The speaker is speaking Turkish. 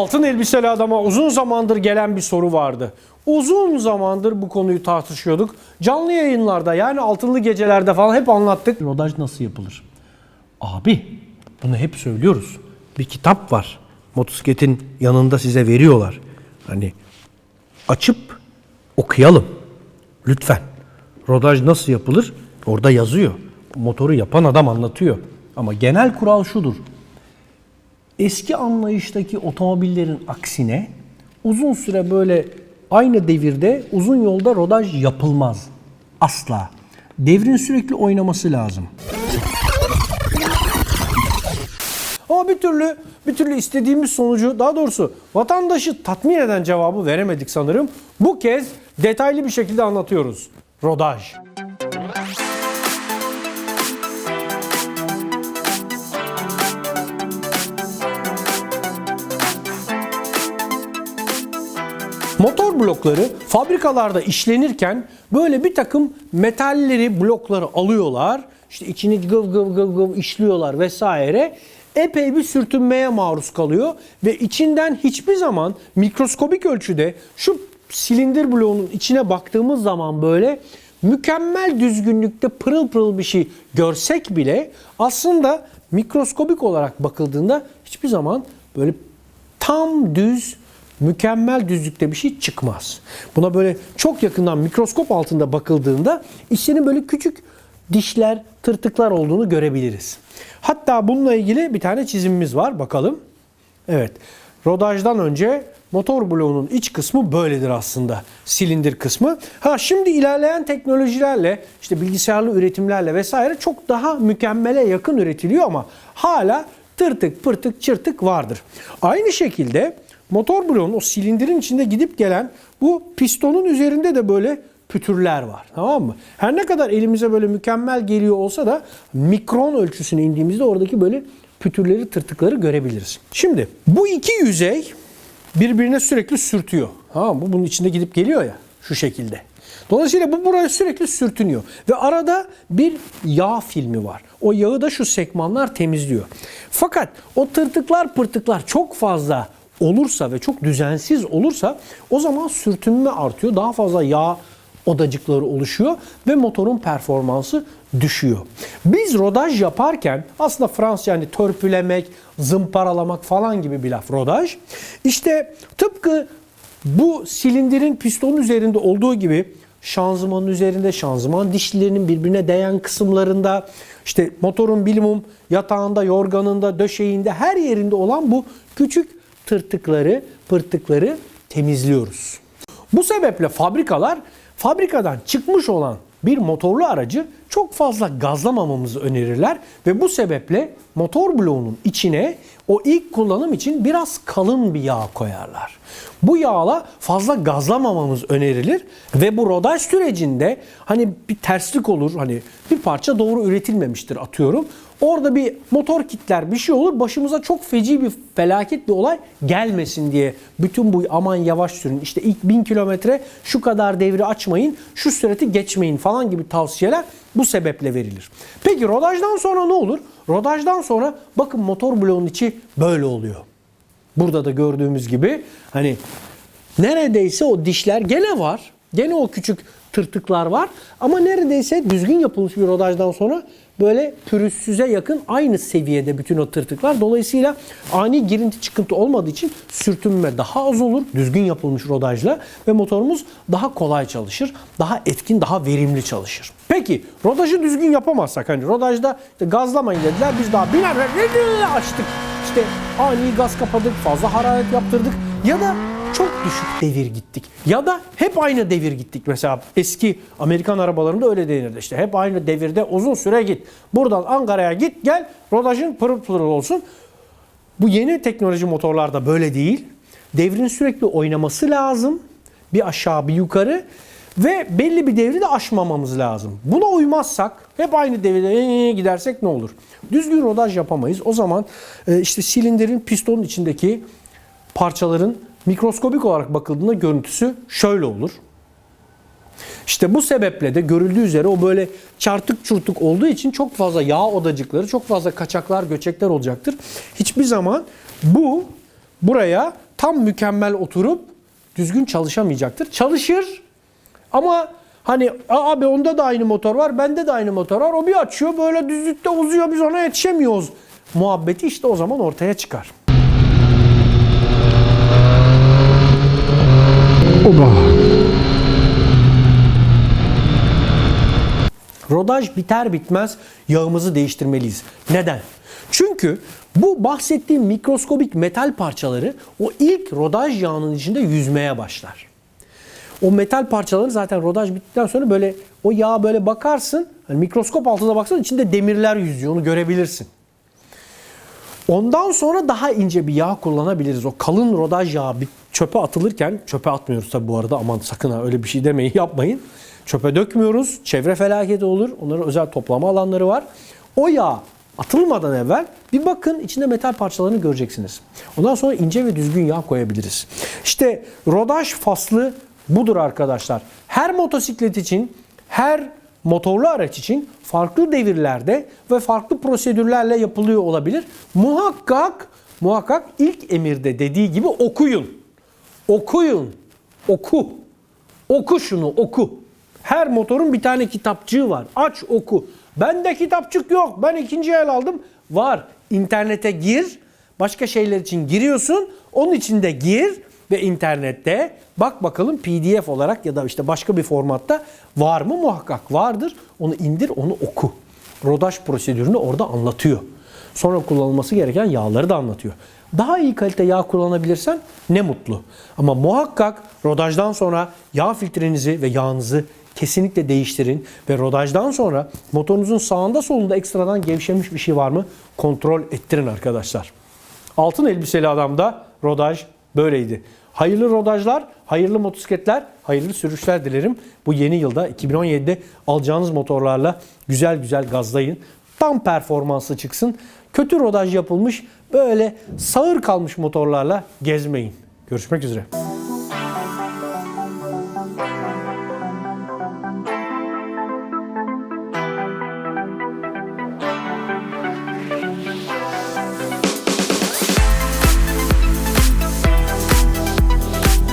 altın elbiseli adama uzun zamandır gelen bir soru vardı. Uzun zamandır bu konuyu tartışıyorduk. Canlı yayınlarda yani altınlı gecelerde falan hep anlattık. Rodaj nasıl yapılır? Abi bunu hep söylüyoruz. Bir kitap var. Motosikletin yanında size veriyorlar. Hani açıp okuyalım. Lütfen. Rodaj nasıl yapılır? Orada yazıyor. Motoru yapan adam anlatıyor. Ama genel kural şudur. Eski anlayıştaki otomobillerin aksine uzun süre böyle aynı devirde uzun yolda rodaj yapılmaz. Asla. Devrin sürekli oynaması lazım. Ama bir türlü bir türlü istediğimiz sonucu daha doğrusu vatandaşı tatmin eden cevabı veremedik sanırım. Bu kez detaylı bir şekilde anlatıyoruz. Rodaj. Motor blokları fabrikalarda işlenirken böyle bir takım metalleri, blokları alıyorlar. İşte içini gıv gıv gıv gıv işliyorlar vesaire. Epey bir sürtünmeye maruz kalıyor ve içinden hiçbir zaman mikroskobik ölçüde şu silindir bloğunun içine baktığımız zaman böyle mükemmel düzgünlükte pırıl pırıl bir şey görsek bile aslında mikroskobik olarak bakıldığında hiçbir zaman böyle tam düz mükemmel düzlükte bir şey çıkmaz. Buna böyle çok yakından mikroskop altında bakıldığında içinin böyle küçük dişler, tırtıklar olduğunu görebiliriz. Hatta bununla ilgili bir tane çizimimiz var. Bakalım. Evet. Rodajdan önce motor bloğunun iç kısmı böyledir aslında. Silindir kısmı. Ha şimdi ilerleyen teknolojilerle, işte bilgisayarlı üretimlerle vesaire çok daha mükemmele yakın üretiliyor ama hala tırtık, pırtık, çırtık vardır. Aynı şekilde motor bloğunun o silindirin içinde gidip gelen bu pistonun üzerinde de böyle pütürler var. Tamam mı? Her ne kadar elimize böyle mükemmel geliyor olsa da mikron ölçüsüne indiğimizde oradaki böyle pütürleri, tırtıkları görebiliriz. Şimdi bu iki yüzey birbirine sürekli sürtüyor. Tamam mı? Bu bunun içinde gidip geliyor ya şu şekilde. Dolayısıyla bu buraya sürekli sürtünüyor. Ve arada bir yağ filmi var. O yağı da şu sekmanlar temizliyor. Fakat o tırtıklar pırtıklar çok fazla olursa ve çok düzensiz olursa o zaman sürtünme artıyor. Daha fazla yağ odacıkları oluşuyor ve motorun performansı düşüyor. Biz rodaj yaparken aslında Fransız yani törpülemek, zımparalamak falan gibi bir laf rodaj. İşte tıpkı bu silindirin pistonun üzerinde olduğu gibi şanzımanın üzerinde, şanzıman dişlilerinin birbirine değen kısımlarında, işte motorun bilimum yatağında, yorganında, döşeğinde her yerinde olan bu küçük tırtıkları, pırtıkları temizliyoruz. Bu sebeple fabrikalar fabrikadan çıkmış olan bir motorlu aracı çok fazla gazlamamamızı önerirler ve bu sebeple motor bloğunun içine o ilk kullanım için biraz kalın bir yağ koyarlar. Bu yağla fazla gazlamamamız önerilir ve bu rodaj sürecinde hani bir terslik olur hani bir parça doğru üretilmemiştir atıyorum. Orada bir motor kitler bir şey olur başımıza çok feci bir felaket bir olay gelmesin diye bütün bu aman yavaş sürün işte ilk 1000 kilometre şu kadar devri açmayın şu süreti geçmeyin falan gibi tavsiyeler bu sebeple verilir. Peki rodajdan sonra ne olur? Rodajdan sonra bakın motor bloğunun içi böyle oluyor. Burada da gördüğümüz gibi hani neredeyse o dişler gene var. Gene o küçük tırtıklar var ama neredeyse düzgün yapılmış bir rodajdan sonra böyle pürüzsüze yakın aynı seviyede bütün o tırtıklar. Dolayısıyla ani girinti çıkıntı olmadığı için sürtünme daha az olur düzgün yapılmış rodajla ve motorumuz daha kolay çalışır, daha etkin, daha verimli çalışır. Peki rodajı düzgün yapamazsak hani rodajda işte gazlamayın dediler biz daha biner açtık. İşte ani gaz kapadık, fazla hararet yaptırdık ya da çok düşük devir gittik. Ya da hep aynı devir gittik. Mesela eski Amerikan arabalarında öyle denirdi. İşte hep aynı devirde uzun süre git. Buradan Ankara'ya git gel rodajın pırıl pırıl olsun. Bu yeni teknoloji motorlarda böyle değil. Devrin sürekli oynaması lazım. Bir aşağı bir yukarı. Ve belli bir devri de aşmamamız lazım. Buna uymazsak hep aynı devirde gidersek ne olur? Düzgün rodaj yapamayız. O zaman e, işte silindirin pistonun içindeki parçaların mikroskobik olarak bakıldığında görüntüsü şöyle olur. İşte bu sebeple de görüldüğü üzere o böyle çartık çurtuk olduğu için çok fazla yağ odacıkları, çok fazla kaçaklar, göçekler olacaktır. Hiçbir zaman bu buraya tam mükemmel oturup düzgün çalışamayacaktır. Çalışır ama hani "Aa abi onda da aynı motor var, bende de aynı motor var. O bir açıyor böyle düzlükte uzuyor biz ona yetişemiyoruz. Muhabbeti işte o zaman ortaya çıkar. Rodaj biter bitmez yağımızı değiştirmeliyiz. Neden? Çünkü bu bahsettiğim mikroskobik metal parçaları o ilk rodaj yağının içinde yüzmeye başlar. O metal parçaları zaten rodaj bittikten sonra böyle o yağa böyle bakarsın. Hani mikroskop altında baksan içinde demirler yüzüyor. Onu görebilirsin. Ondan sonra daha ince bir yağ kullanabiliriz. O kalın rodaj yağı bir çöpe atılırken, çöpe atmıyoruz tabi bu arada aman sakın ha öyle bir şey demeyin yapmayın. Çöpe dökmüyoruz. Çevre felaketi olur. Onların özel toplama alanları var. O yağ atılmadan evvel bir bakın içinde metal parçalarını göreceksiniz. Ondan sonra ince ve düzgün yağ koyabiliriz. İşte rodaj faslı budur arkadaşlar. Her motosiklet için, her motorlu araç için farklı devirlerde ve farklı prosedürlerle yapılıyor olabilir. Muhakkak muhakkak ilk emirde dediği gibi okuyun. Okuyun. Oku. Oku şunu oku. Her motorun bir tane kitapçığı var. Aç oku. Bende kitapçık yok. Ben ikinci el aldım. Var. İnternete gir. Başka şeyler için giriyorsun. Onun için de gir ve internette bak bakalım PDF olarak ya da işte başka bir formatta var mı muhakkak vardır. Onu indir, onu oku. Rodaj prosedürünü orada anlatıyor. Sonra kullanılması gereken yağları da anlatıyor. Daha iyi kalite yağ kullanabilirsen ne mutlu. Ama muhakkak rodajdan sonra yağ filtrenizi ve yağınızı kesinlikle değiştirin ve rodajdan sonra motorunuzun sağında solunda ekstradan gevşemiş bir şey var mı kontrol ettirin arkadaşlar. Altın elbiseli adamda rodaj böyleydi. Hayırlı rodajlar, hayırlı motosikletler, hayırlı sürüşler dilerim. Bu yeni yılda 2017'de alacağınız motorlarla güzel güzel gazlayın. Tam performanslı çıksın. Kötü rodaj yapılmış böyle sağır kalmış motorlarla gezmeyin. Görüşmek üzere.